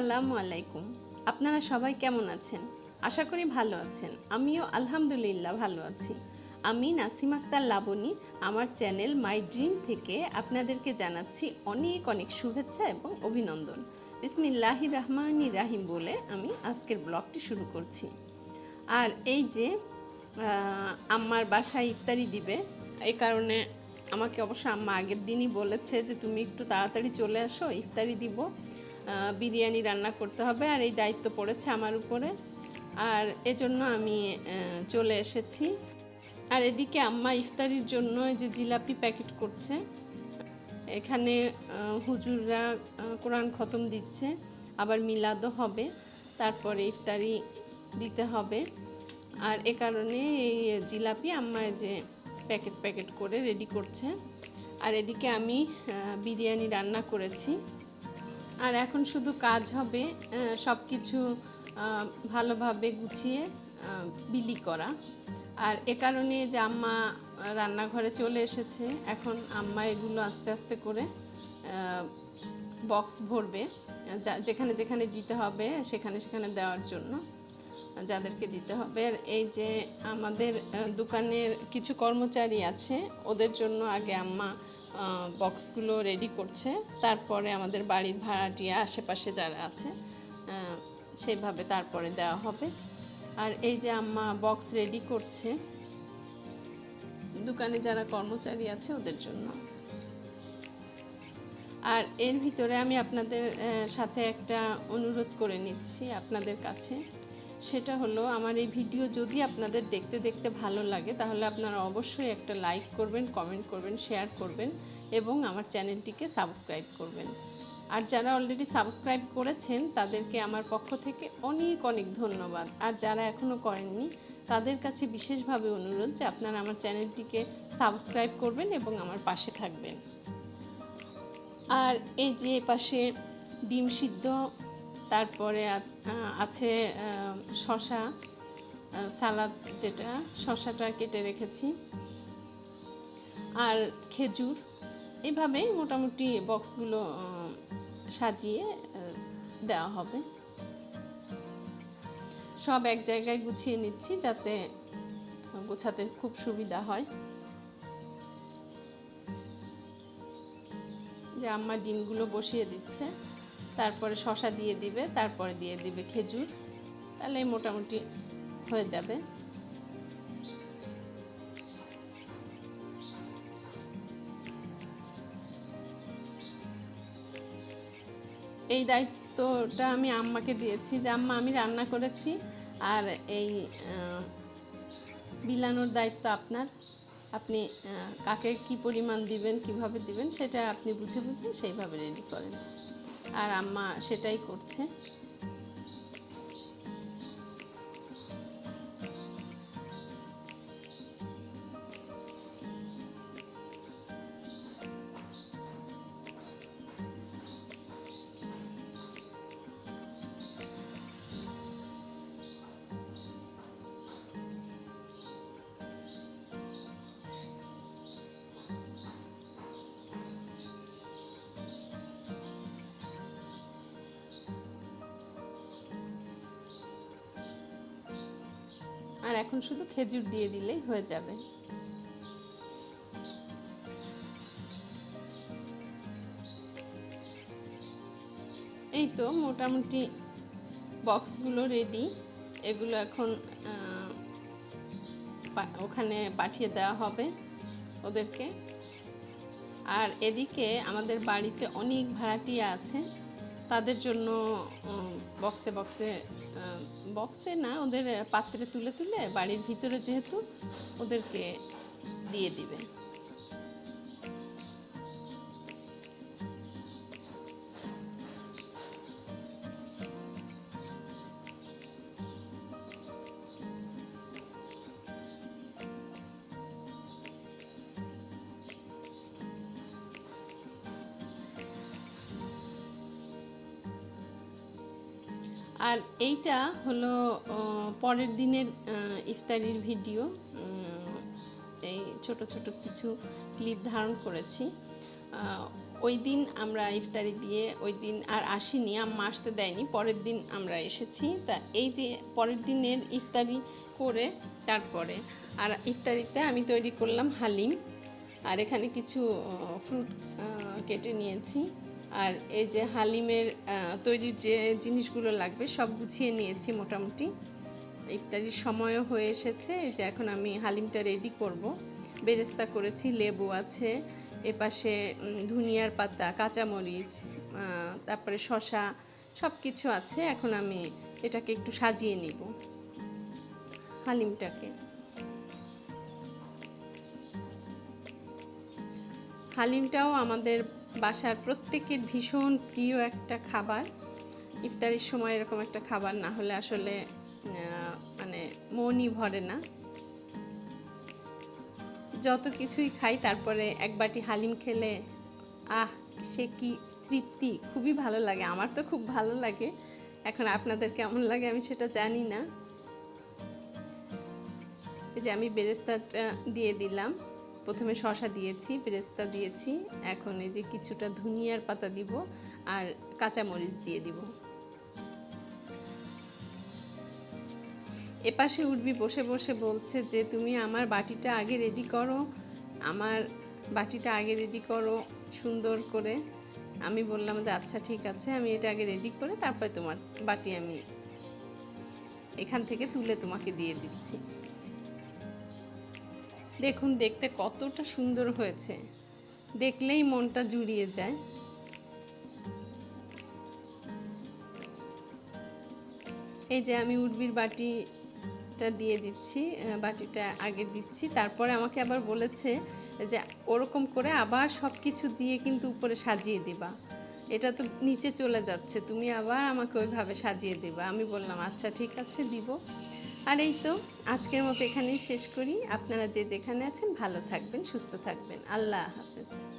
আসসালামু আলাইকুম। আপনারা সবাই কেমন আছেন? আশা করি ভালো আছেন। আমিও আলহামদুলিল্লাহ ভালো আছি। আমি নাসিম আক্তার লাবণী আমার চ্যানেল মাই ড্রিম থেকে আপনাদেরকে জানাচ্ছি অনেক অনেক শুভেচ্ছা এবং অভিনন্দন। বিসমিল্লাহি রহমানি রাহিম বলে আমি আজকের ব্লগটি শুরু করছি। আর এই যে আহ, আম্মার বাসায় ইফতারি দিবে এই কারণে আমাকে অবশ্য আম্মা আগের দিনই বলেছে যে তুমি একটু তাড়াতাড়ি চলে আসো ইফতারি দিব। বিরিয়ানি রান্না করতে হবে আর এই দায়িত্ব পড়েছে আমার উপরে। আর এজন্য আমি চলে এসেছি। আর এদিকে আম্মা ইফতারির জন্য এই যে জিলাপি প্যাকেট করছে। এখানে হুজুররা কোরআন খতম দিচ্ছে। আবার মিলাদও হবে। তারপরে ইফতারি দিতে হবে। আর এ কারণে এই জিলাপি আম্মা যে প্যাকেট প্যাকেট করে রেডি করছে। আর এদিকে আমি বিরিয়ানি রান্না করেছি। আর এখন শুধু কাজ হবে সব কিছু ভালোভাবে গুছিয়ে বিলি করা। আর এ কারণে যে আম্মা রান্নাঘরে চলে এসেছে, এখন আম্মা এগুলো আস্তে আস্তে করে বক্স ভরবে যেখানে যেখানে দিতে হবে, সেখানে সেখানে দেওয়ার জন্য যাদেরকে দিতে হবে। আর এই যে আমাদের দোকানের কিছু কর্মচারী আছে, ওদের জন্য আগে আম্মা বক্সগুলো রেডি করছে। তারপরে আমাদের বাড়ির ভাড়াটিয়া আশেপাশে যারা আছে সেইভাবে তারপরে দেওয়া হবে। আর এই যে আম্মা বক্স রেডি করছে, দোকানে যারা কর্মচারী আছে ওদের জন্য। আর এর ভিতরে আমি আপনাদের সাথে একটা অনুরোধ করে নিচ্ছি আপনাদের কাছে। সেটা হলো আমার এই ভিডিও যদি আপনাদের দেখতে দেখতে ভালো লাগে, তাহলে আপনারা অবশ্যই একটা লাইক করবেন কমেন্ট করবেন শেয়ার করবেন এবং আমার চ্যানেলটিকে সাবস্ক্রাইব করবেন। আর যারা অলরেডি সাবস্ক্রাইব করেছেন, তাদেরকে আমার পক্ষ থেকে অনেক অনেক ধন্যবাদ। আর যারা এখনও করেননি, তাদের কাছে বিশেষভাবে অনুরোধ যে আপনারা আমার চ্যানেলটিকে সাবস্ক্রাইব করবেন এবং আমার পাশে থাকবেন। আর এই যে পাশে ডিম সিদ্ধ তারপরে আছে শশা সালাদ যেটা শশাটা কেটে রেখেছি। আর খেজুর এইভাবেই মোটামুটি বক্সগুলো সাজিয়ে দেওয়া হবে। সব এক জায়গায় গুছিয়ে নিচ্ছি যাতে গোছাতে খুব সুবিধা হয়। যে আম্মা ডিমগুলো বসিয়ে দিচ্ছে। তারপরে শশা দিয়ে দিবে, তারপরে দিয়ে দিবে খেজুর। তাহলে মোটামুটি হয়ে যাবে। এই দায়িত্বটা আমি আম্মাকে দিয়েছি যে, আম্মা, আমি রান্না করেছি আর এই বিলানোর দায়িত্ব আপনার। আপনি কাকে কি পরিমাণ দিবেন, কীভাবে দিবেন, সেটা আপনি বুঝে বুঝে সেইভাবে রেডি করেন। আর আম্মা সেটাই করছে। আর এখন শুধু খেজুর দিয়ে দিলেই হয়ে যাবে। এই তো মোটামুটি বক্সগুলো রেডি এগুলো এখন ওখানে পাঠিয়ে দেওয়া হবে ওদেরকে। আর এদিকে আমাদের বাড়িতে অনেক ভাড়াটিয়া আছে। তাদের জন্য বক্সে বক্সে বক্সে না ওদের পাত্রে তুলে তুলে বাড়ির ভিতরে যেহেতু ওদেরকে দিয়ে দিবে। আর এইটা হলো পরের দিনের ইফতারির ভিডিও। এই ছোট ছোট কিছু ক্লিপ ধারণ করেছি। ওই দিন আমরা ইফতারি দিয়ে, ওই দিন আর আসিনি, আম্মা আসতে দেয়নি, পরের দিন আমরা এসেছি। তা এই যে পরের দিনের ইফতারি করে, তারপরে আর ইফতারিতে আমি তৈরি করলাম হালিম। আর এখানে কিছু ফ্রুট কেটে নিয়েছি। আর এই যে হালিমের তৈরির যে জিনিসগুলো লাগবে, সব গুছিয়ে নিয়েছি মোটামুটি। ইফতারির সময়ও হয়ে এসেছে, এই যে এখন আমি হালিমটা রেডি করব। বেরেস্তা করেছি, লেবু আছে, এপাশে ধনিয়ার পাতা, কাঁচামরিচ তারপরে শশা সব কিছু আছে। এখন আমি এটাকে একটু সাজিয়ে নিব হালিমটাকে। হালিমটাও আমাদের বাসার প্রত্যেকের ভীষণ প্রিয় একটা খাবার। ইফতারির সময় এরকম একটা খাবার না হলে আসলে মানে মনই ভরে না। যত কিছুই খাই, তারপরে এক বাটি হালিম খেলে, আহ, সে কি তৃপ্তি? খুবই ভালো লাগে। আমার তো খুব ভালো লাগে। এখন আপনাদের কেমন লাগে আমি সেটা জানি না। এই যে আমি বেরেস্তাটা দিয়ে দিলাম। প্রথমে শশা দিয়েছি বেরেস্তা দিয়েছি, এখন এই যে কিছুটা ধনিয়ার পাতা দিব আর কাঁচামরিচ দিয়ে দিব। এপাশে উঠবি বসে বসে বলছে যে, তুমি আমার বাটিটা আগে রেডি করো, আমার বাটিটা আগে রেডি করো সুন্দর করে। আমি বললাম যে আচ্ছা ঠিক আছে, আমি এটা আগে রেডি করে তারপরে তোমার বাটি আমি এখান থেকে তুলে তোমাকে দিয়ে দিচ্ছি। দেখুন, দেখতে কতটা সুন্দর হয়েছে। দেখলেই মনটা জুড়িয়ে যায়। এই যে আমি উর্বির বাটিটা দিয়ে দিচ্ছি বাটিটা আগে দিচ্ছি। তারপরে আমাকে আবার বলেছে যে, ওরকম করে আবার সব কিছু দিয়ে কিন্তু উপরে সাজিয়ে দিবা। এটা তো নিচে চলে যাচ্ছে। তুমি আবার আমাকে ওইভাবে সাজিয়ে দিবা। আমি বললাম আচ্ছা ঠিক আছে, দিব। আর এই তো আজকের মতো এখানেই শেষ করি। আপনারা যে যেখানে আছেন ভালো থাকবেন, সুস্থ থাকবেন। আল্লাহ হাফেজ।